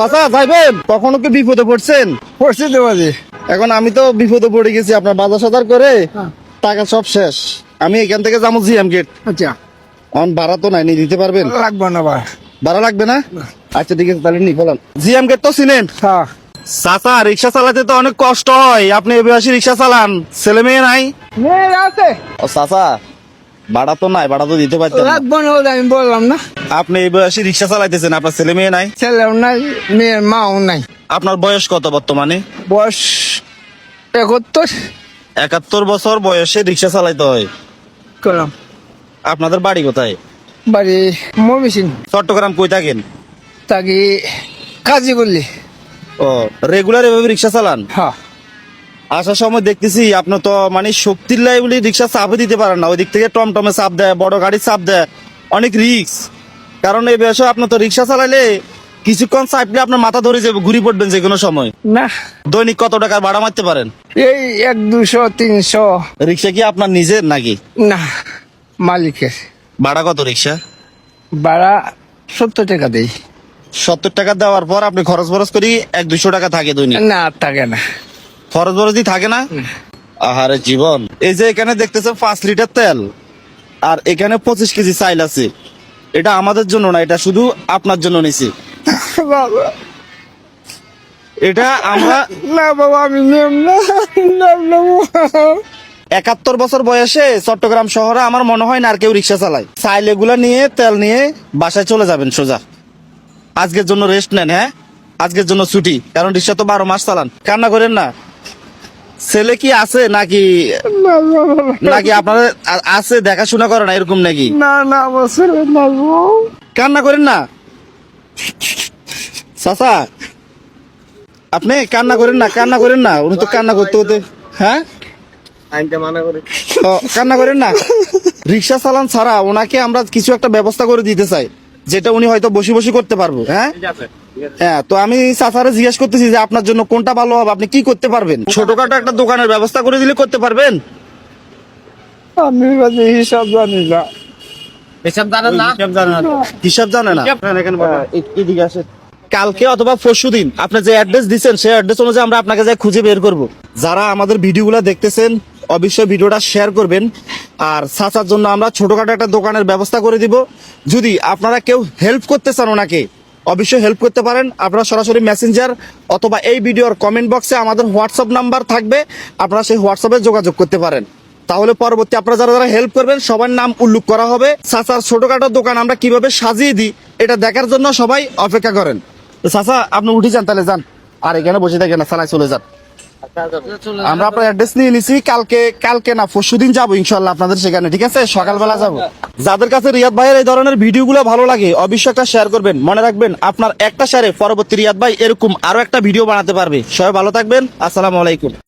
চাচা যাইবেন কখনো কি বিপদে পড়ছেন? পড়ছি তো বাজে এখন আমি তো বিপদে পড়ে গেছি আপনার বাজার সাজার করে টাকা সব শেষ। আমি এখান থেকে যাব জিএম গেট আচ্ছা। ভাড়া তো নাই দিতে পারবেন? লাগবে না ভাই। ভাড়া লাগবে না? আচ্ছা ঠিক আছে তাহলে নি বলেন। জিএম গেট তো চিনেন হ্যাঁ। চাচা রিক্সা চালাতে তো অনেক কষ্ট হয়। আপনি এ বয়সে রিক্সা চালান। ছেলে মেয়ে নাই? মেয়ে আছে। ও চাচা ভাড়া তো নাই ভাড়া তো দিতে পারতেন না। লাগবে না বলে আমি বললাম না। আপনি এই বয়সে রিক্সা চালাইতেছেন আপনার ছেলে মেয়ে নাই? ছেলেও নাই মেয়ের মাও নাই। আপনার বয়স কত বর্তমানে? বয়স একাত্তর। একাত্তর বছর বয়সে রিক্সা চালাইতে হয়। করলাম আপনাদের বাড়ি কোথায়? বাড়ি মমিসিন চট্টগ্রাম কই থাকেন? তাকে কাজী করলি ও রেগুলার এভাবে রিক্সা চালান? হ্যাঁ। আসার সময় দেখতেছি আপনার তো মানে শক্তির লাই বলে রিক্সা চাপে দিতে পারেন না। ওই দিক থেকে টমটমে চাপ দেয় বড় গাড়ি চাপ দেয়। অনেক রিক্স। কারণ এই বয়সে আপনার তো রিক্সা চালাইলে কিছুক্ষণ চাপলে আপনার মাথা ধরে যাবে ঘুরি পড়বেন যে কোনো সময়। না। দৈনিক কত টাকার ভাড়া মারতে পারেন? এই এক দুশো তিনশো। রিক্সা কি আপনার নিজের নাকি? না মালিকের। ভাড়া কত রিক্সা? ভাড়া সত্তর টাকা দেই। সত্তর টাকা দেওয়ার পর আপনি খরচ বরচ করি এক দুশো টাকা থাকে দৈনিক। না থাকে না। খরচ বরচ দিয়ে থাকে না? আহারে জীবন। এই যে এখানে দেখতেছেন পাঁচ লিটার তেল আর এখানে পঁচিশ কেজি চাইল আছে। এটা আমাদের জন্য না এটা শুধু আপনার জন্য নিছি। এটা আমরা না বাবা আমি। একাত্তর বছর বয়সে চট্টগ্রাম শহরে আমার মনে হয় না আর কেউ রিক্সা চালায়। চাইল এগুলা নিয়ে তেল নিয়ে বাসায় চলে যাবেন সোজা। আজকের জন্য রেস্ট নেন হ্যাঁ? আজকের জন্য ছুটি কারণ রিক্সা তো বারো মাস চালান। কান্না করেন না ছেলে কি আছে নাকি নাকি আপনাদের আ- আছে দেখাশোনা করে না এরকম নাকি? না না আমার ছেলে না কান্না করেন না। চাচা আপনি কান্না করেন না কান্না করেন না। উনি তো কান্না করতে হতে হ্যাঁ? কান্না করেন না। রিক্সা চালান ছাড়া ওনাকে আমরা কিছু একটা ব্যবস্থা করে দিতে চাই যেটা উনি হয়তো বসে বসে করতে পারব হ্যাঁ? হ্যাঁ তো আমি চাচারে জিজ্ঞেস করতেছি যে আপনার জন্য কোনটা ভালো হবে? আপনি কি করতে পারবেন? ছোটখাটো একটা দোকানের ব্যবস্থা করে দিলে করতে পারবেন? আমি বাজে হিসাব জানি না। হিসাব জানেন না? হিসাব জানে না? হ্যাঁ, এ- এদিকে আসেন। কালকে অথবা পরশু দিন আপনি যে অ্যাড্রেস দিচ্ছেন সেই অ্যাড্রেস অনুযায়ী আমরা আপনাকে যাই খুঁজে বের করব। যারা আমাদের ভিডিওগুলো দেখতেছেন অবশ্যই ভিডিওটা শেয়ার করবেন। আর চাচার জন্য আমরা ছোটখাটো একটা দোকানের ব্যবস্থা করে দিব। যদি আপনারা কেউ হেল্প করতে চান ওনাকে অবশ্যই হেল্প করতে পারেন। আপনারা সরাসরি মেসেঞ্জার অথবা এই ভিডিওর কমেন্ট বক্সে আমাদের হোয়াটসঅ্যাপ নাম্বার থাকবে। আপনারা সেই হোয়াটসঅ্যাপে যোগাযোগ করতে পারেন। তাহলে পরবর্তী আপনারা যারা যারা হেল্প করবেন, সবার নাম উল্লেখ করা হবে। চাচার ছোটোখাটো দোকান আমরা কীভাবে সাজিয়ে দিই, এটা দেখার জন্য সবাই অপেক্ষা করেন। চাচা আপনি উঠে যান, তাহলে যান। আর এখানে বসে থাকেন না চালায় চলে যান। আমরা আপনার অ্যাড্রেস নিয়ে নিছি, কালকে কালকে না পরশু দিন যাব ইনশাল্লাহ আপনাদের সেখানে, ঠিক আছে? সকালবেলা যাব। যাদের কাছে রিয়াদ ভাইয়ের এই ধরনের ভিডিওগুলো ভালো লাগে, অবশ্যই একটা শেয়ার করবেন। মনে রাখবেন, আপনার একটা শেয়ারে পরবর্তী রিয়াদ ভাই এরকম আরও একটা ভিডিও বানাতে পারবে। সবাই ভালো থাকবেন, আসসালামু আলাইকুম।